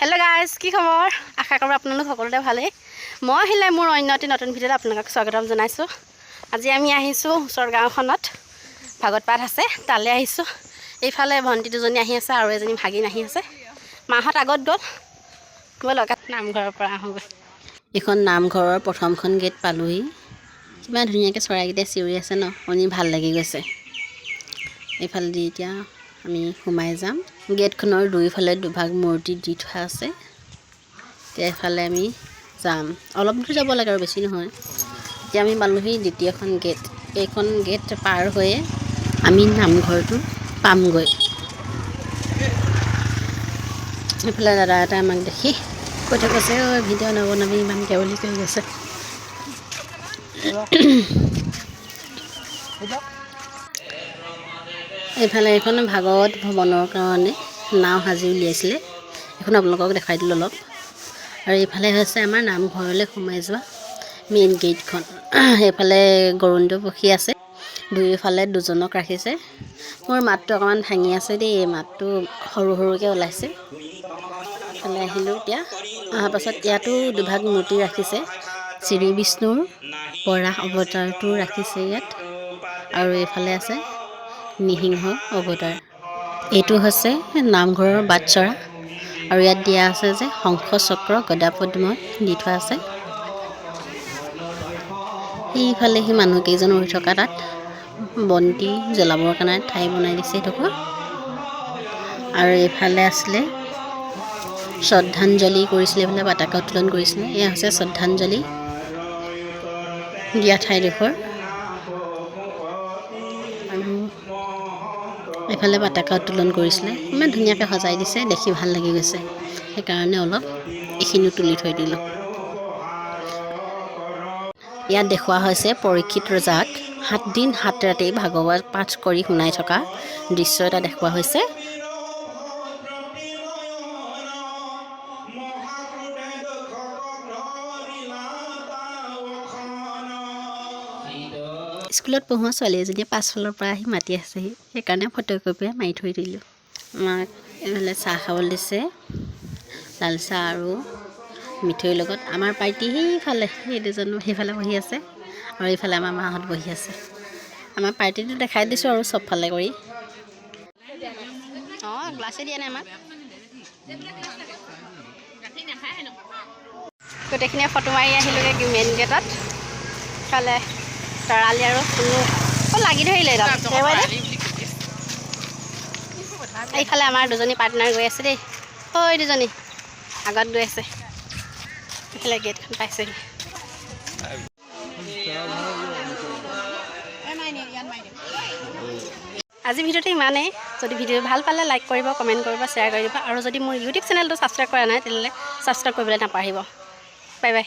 Hello guys কি খবৰ? আশা কৰোঁ আপোনালোক সকলোতে ভালেই। মই আহিলে মোৰ অন্য এটি নতুন ভিডিঅ'ত আপোনালোকক স্বাগতম জনাইছোঁ। আজি আমি আহিছোঁ ওচৰ গাঁওখনত। ভাগত পাঠ আছে তালৈ আহিছোঁ। এইফালে ভণ্টি দুজনী আহি আছে আৰু এজনী ভাগিন আহি আছে। মাহঁত আগত গ'ল। মই লগাত নামঘৰৰ পৰা আহোঁগৈ। এইখন নামঘৰৰ প্ৰথমখন গেট পালোহি। কিমান ধুনীয়াকৈ চৰাইকেইটাই চিঞৰি আছে ন? শুনি ভাল লাগি গৈছে। এইফালেদি এতিয়া আমি সোমাই যাম। গেটখনৰ দুয়োফালে দুভাগ মূৰ্তি দি থোৱা আছে। এতিয়া এফালে আমি যাম। অলপ দূৰ যাব লাগে আৰু বেছি নহয়। এতিয়া আমি পালোহি দ্বিতীয়খন গেট। এইখন গেট পাৰ হৈয়ে আমি নামঘৰটো পামগৈ। এইফালে দাদা এটা আমাক দেখি কৈ থৈ ঐ ভিডিঅ' নবনাবি ইমানকৈ বুলি কৈ গৈছে এইফালে এইখন ভাগৱত ভৱনৰ কাৰণে নাও সাজি উলিয়াইছিলে। এইখন আপোনালোকক দেখাই দিলোঁ অলপ। আৰু এইফালে হৈছে আমাৰ নামঘৰলৈ সোমাই যোৱা মেইন গেটখন। সেইফালে গৰুণ্ড পক্ষী আছে। দুয়োফালে দুজনক ৰাখিছে। মোৰ মাতটো অকণমান ভাঙি আছে দেই মাতটো সৰু সৰুকৈ ওলাইছে। এইফালে আহিলোঁ এতিয়া। অহাৰ পাছত ইয়াতো দুভাগ মূৰ্তি ৰাখিছে। শ্ৰী বিষ্ণুৰ বৰাহ অৱতাৰটো ৰাখিছে ইয়াত। আৰু এইফালে আছে নিসিংহ অৱতাৰ। এইটো হৈছে নামঘৰৰ বাটচৰা আৰু ইয়াত দিয়া আছে যে শংখ চক্ৰ গদা পদ্ম দি থোৱা আছে। সেইফালে সি মানুহকেইজন ৰৈ থকা তাত বন্তি জ্বলাবৰ কাৰণে ঠাই বনাই দিছে এটুকুৰা আৰু এইফালে আছিলে শ্ৰদ্ধাঞ্জলি কৰিছিলে এইফালে পতাকা উত্তোলন কৰিছিলে। এয়া হৈছে শ্ৰদ্ধাঞ্জলি দিয়া ঠাইডোখৰ। এইফালে পতাকা উত্তোলন কৰিছিলে। ইমান ধুনীয়াকৈ সজাই দিছে, দেখি ভালো লাগি গৈছে। সেইকাৰণে অলপ এইখিনিও তুলি থৈ দিলোঁ। ইয়াত দেখুওৱা হৈছে পৰীক্ষিত ৰজাক সাতদিন সাত ৰাতি ভাগৱত পাঠ কৰি শুনাই থকা দৃশ্য এটা দেখুওৱা হৈছে। স্কুলত পঢ়োৱা ছোৱালী এজনীয়ে পাছফালৰ পৰা আহি মাতি আছেহি। সেইকাৰণে ফটোকপিয়ে মাৰি থৈ দিলোঁ। আমাক এইফালে চাহ খাবলৈ দিছে লাল চাহ আৰু মিঠৈৰ লগত। আমাৰ পাৰ্টি সেইফালে সেই দুজনো সেইফালে বহি আছে আৰু এইফালে আমাৰ মাহঁত বহি আছে। আমাৰ পাৰ্টিটো দেখাই দিছোঁ আৰু চবফালে কৰি। অঁ গ্লাছে দিয়া নাই আমাক। গোটেইখিনিয়ে ফটো মাৰি আহিলোগৈ মেইন গেটত। ইফালে তৰালি আৰু কোনো লাগি ধৰিলে এইফালে আমাৰ দুজনী পাৰ্টনাৰ গৈ আছে দেই। ঐ দুজনী। আগত গৈ আছে। এইফালে গেটখন পাইছেহি। আজি ভিডিঅ'টো ইমানেই। যদি ভিডিঅ' ভালো পালে লাইক কৰিব কমেণ্ট কৰিব শ্বেয়াৰ কৰিব আৰু যদি মোৰ ইউটিউব চেনেলটো ছাবস্ক্ৰাইব কৰা নাই তেনেহ'লে ছাবস্ক্ৰাইব কৰিবলৈ নাপাহৰিব। Bye bye